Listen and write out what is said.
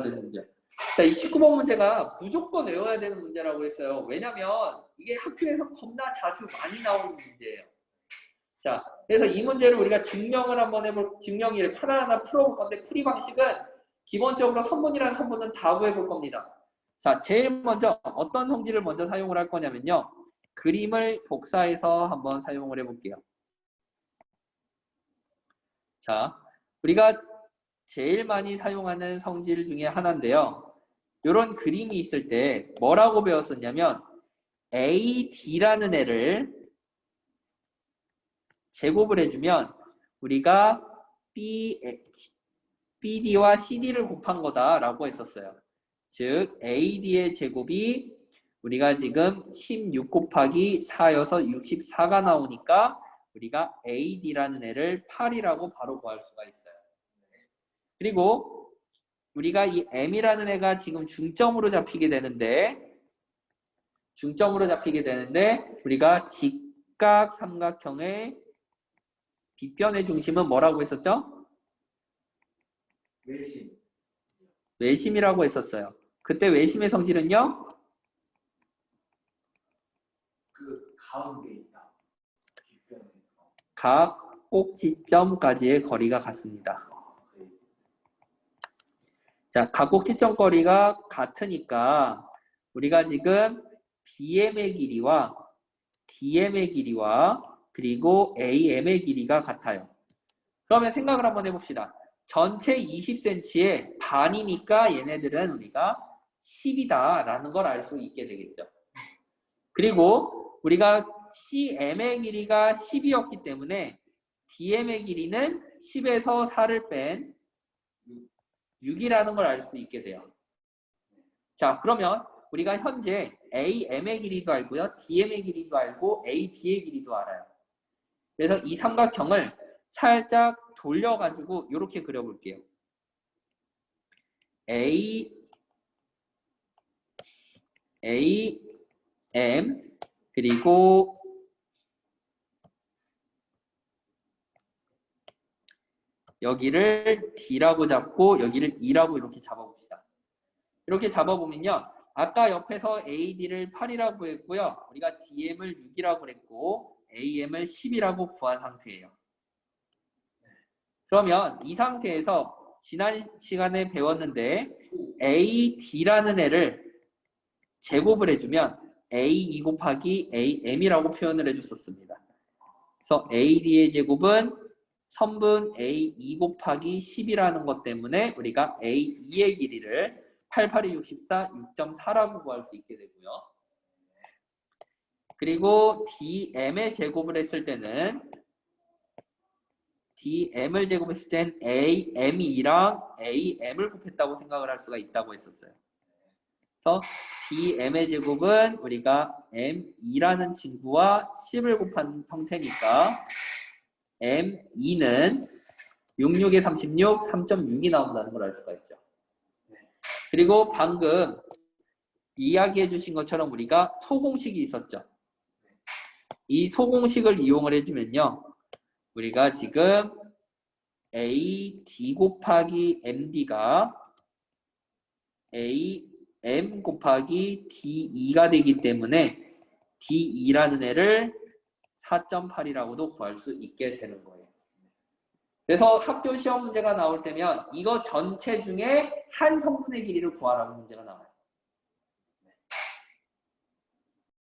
되는 문제. 자, 이 19번 문제가 무조건 외워야 되는 문제라고 했어요. 왜냐면 이게 학교에서 겁나 자주 많이 나오는 문제예요. 자, 그래서 이 문제를 우리가 증명을 한번 해볼, 증명을 하나하나 풀어볼 건데, 풀이 방식은 기본적으로 선문이라는 선문은 다 구해볼 겁니다. 자, 제일 먼저 어떤 성질을 먼저 사용을 할 거냐면요. 그림을 복사해서 한번 사용을 해볼게요. 자, 우리가 제일 많이 사용하는 성질 중에 하나인데요. 이런 그림이 있을 때 뭐라고 배웠었냐면 AD라는 애를 제곱을 해주면 우리가 B, BD와 CD를 곱한 거다라고 했었어요. 즉 AD의 제곱이 우리가 지금 16 곱하기 4여서 64가 나오니까 우리가 AD라는 애를 8이라고 바로 구할 수가 있어요. 그리고 우리가 이 M이라는 애가 지금 중점으로 잡히게 되는데 중점으로 잡히게 되는데 우리가 직각 삼각형의 빗변의 중심은 뭐라고 했었죠? 외심. 외심이라고 했었어요. 그때 외심의 성질은요? 그 가운데 있다. 각 꼭지점까지의 거리가 같습니다. 자, 각 꼭지점 거리가 같으니까 우리가 지금 BM의 길이와 DM의 길이와 그리고 AM의 길이가 같아요. 그러면 생각을 한번 해봅시다. 전체 20cm의 반이니까 얘네들은 우리가 10이다라는 걸 알 수 있게 되겠죠. 그리고 우리가 CM의 길이가 10이었기 때문에 DM의 길이는 10에서 4를 뺀 6이라는 걸 알 수 있게 돼요. 자, 그러면 우리가 현재 AM의 길이도 알고요. DM의 길이도 알고 AD의 길이도 알아요. 그래서 이 삼각형을 살짝 돌려가지고 이렇게 그려볼게요. A, A, M, 그리고 여기를 D라고 잡고 여기를 E라고 이렇게 잡아봅시다. 이렇게 잡아보면요. 아까 옆에서 AD를 8이라고 했고요. 우리가 DM을 6이라고 했고 AM을 10이라고 구한 상태예요. 그러면 이 상태에서 지난 시간에 배웠는데 AD라는 애를 제곱을 해주면 A2 곱하기 AM이라고 표현을 해줬었습니다. 그래서 AD의 제곱은 선분 A2 곱하기 10이라는 것 때문에 우리가 A2의 길이를 8, 8, 2, 64, 6.4라고 구할 수 있게 되고요. 그리고 DM의 제곱을 했을 때는 DM을 제곱했을 땐 AM이랑 AM을 곱했다고 생각을 할 수가 있다고 했었어요. 그래서 DM의 제곱은 우리가 M2라는 친구와 10을 곱한 형태니까 M2는 66에 36, 3.6이 나온다는 걸 알 수가 있죠. 그리고 방금 이야기해 주신 것처럼 우리가 소공식이 있었죠. 이 소공식을 이용을 해주면요. 우리가 지금 AD 곱하기 MD가 AM 곱하기 D2가 되기 때문에 D2라는 애를 4.8이라고도 구할 수 있게 되는 거예요. 그래서 학교 시험 문제가 나올 때면 이거 전체 중에 한 성분의 길이를 구하라고 문제가 나와요.